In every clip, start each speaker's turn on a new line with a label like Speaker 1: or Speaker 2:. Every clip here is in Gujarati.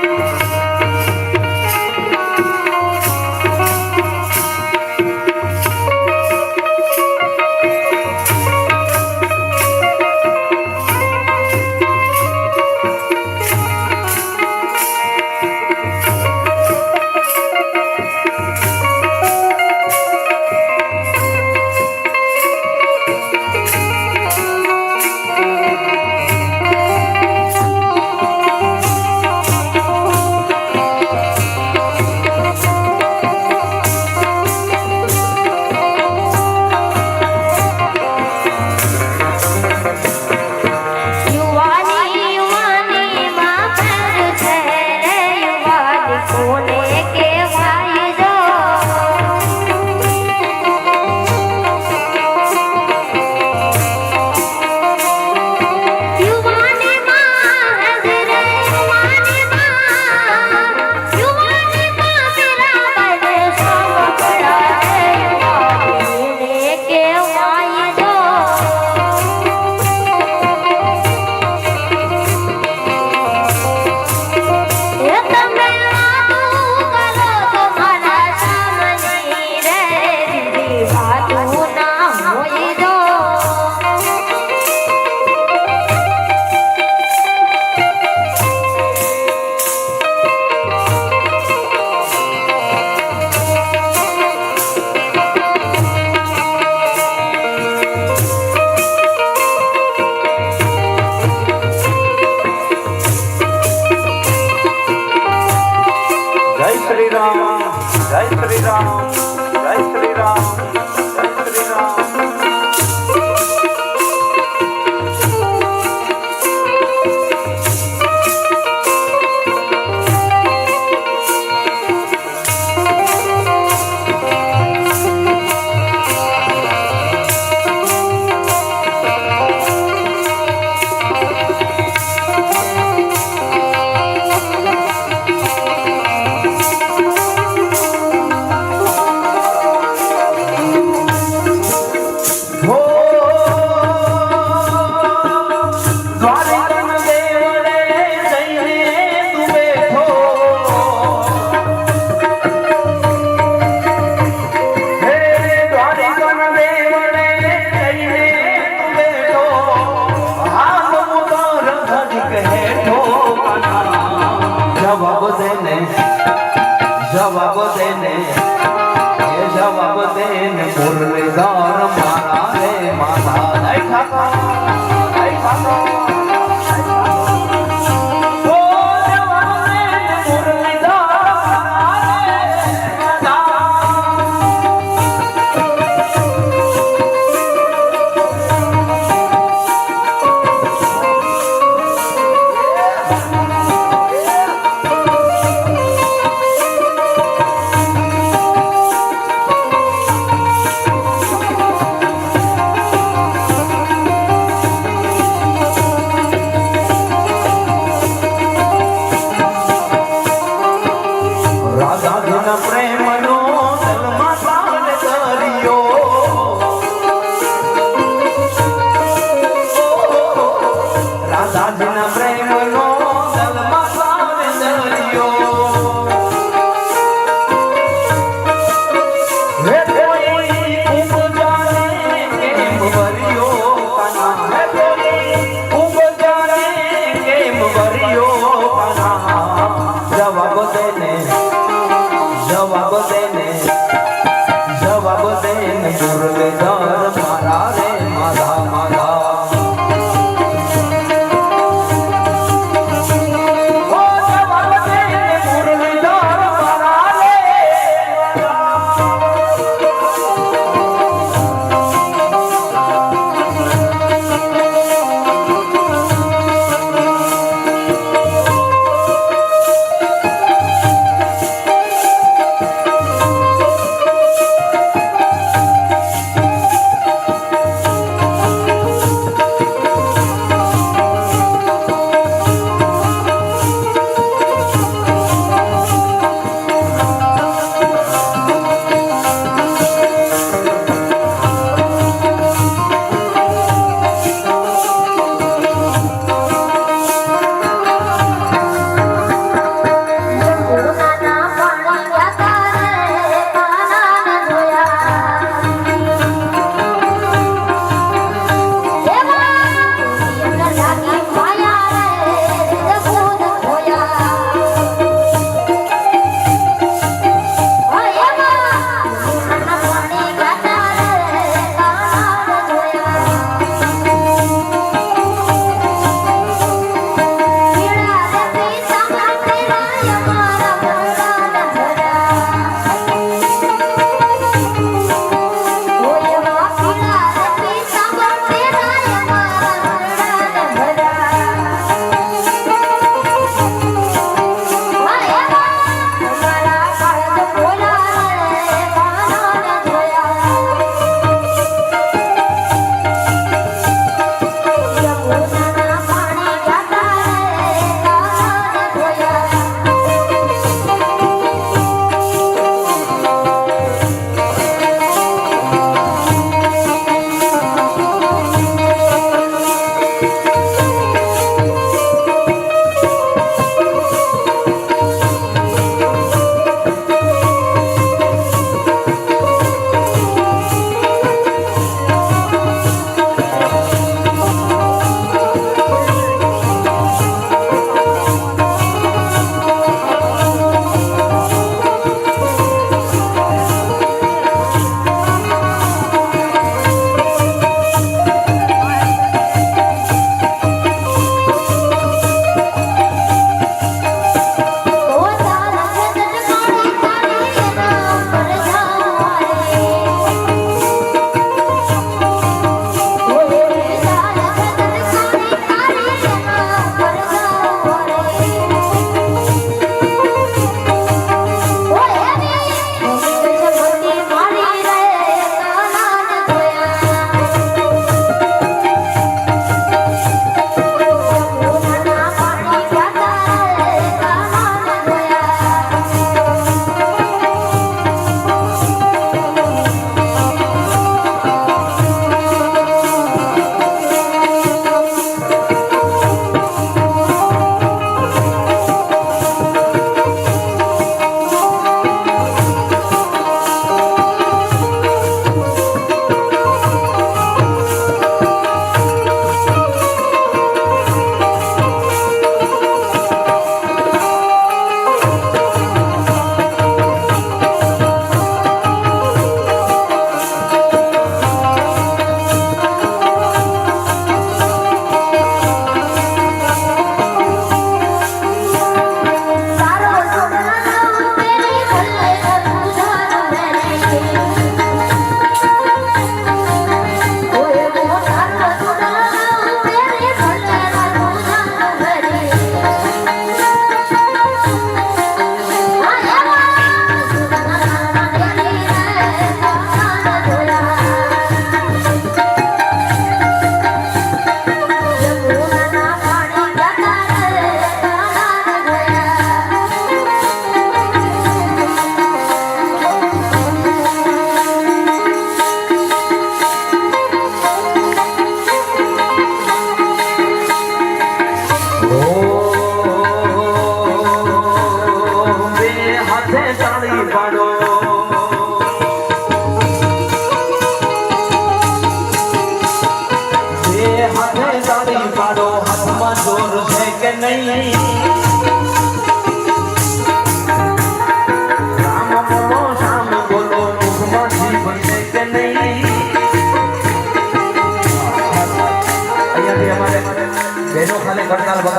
Speaker 1: Thank you.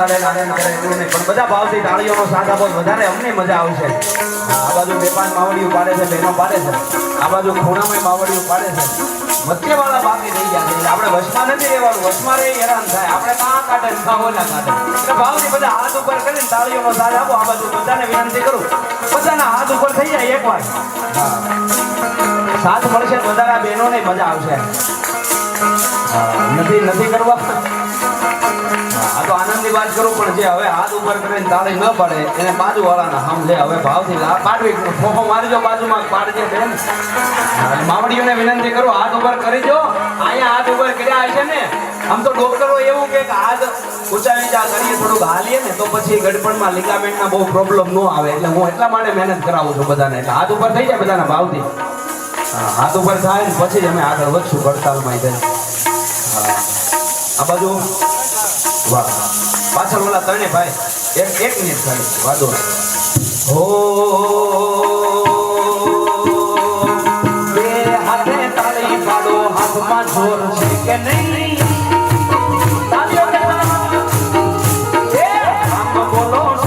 Speaker 1: આનંદ સાથ આપો વધારે પાડે છે બહેનો પાડે છે. આ બાજુ નથી આપણે કાઢે ને કાં કાઢે બધા હાથ ઉપર કરીને તાળીઓનો સાથ આપો. આ બાજુ બધાને વિનંતી કરું. બધાના હાથ ઉપર થઈ જાય એકવાર. સાથ મળશે, વધારા બહેનોને મજા આવશે. નથી નથી કરવા. આ તો આનંદની વાત કરું, પણ જે હવે હાથ ઉપર કરીને તાળી ન પડે, એને બાજુ વાળાના સમજે હવે ભાવથી આ પાડવી. ફોફો મારજો બાજુમાં, પાડજે બેન. માવડીઓને વિનંતી કરું, હાથ ઉપર કરી દો. અહીંયા હાથ ઉપર કર્યા હશે ને. આમ તો ડોક્ટરો એવું કે હાથ ઊંચા નીચા કરીએ, થોડુંક હાલીએ ને, તો પછી ગડપણમાં લિગામેન્ટના બહુ પ્રોબ્લેમ ન આવે. એટલે હું એટલા માટે મહેનત કરાવું છું બધાને. એટલે હાથ ઉપર થઈ જાય બધાના ભાવથી. હાથ ઉપર થાય ને પછી જ અમે આગળ વધશું પડતાલમાં જઈને. હા આ બાજુ? વાહ. પાછળ ઓલા ત્રણે ભાઈ. એક એક મિનિટ ખાલી વાંધો હો. બે હાથે તાળી પાડો, હાથમાં જોર છે કે નહીં? બોલો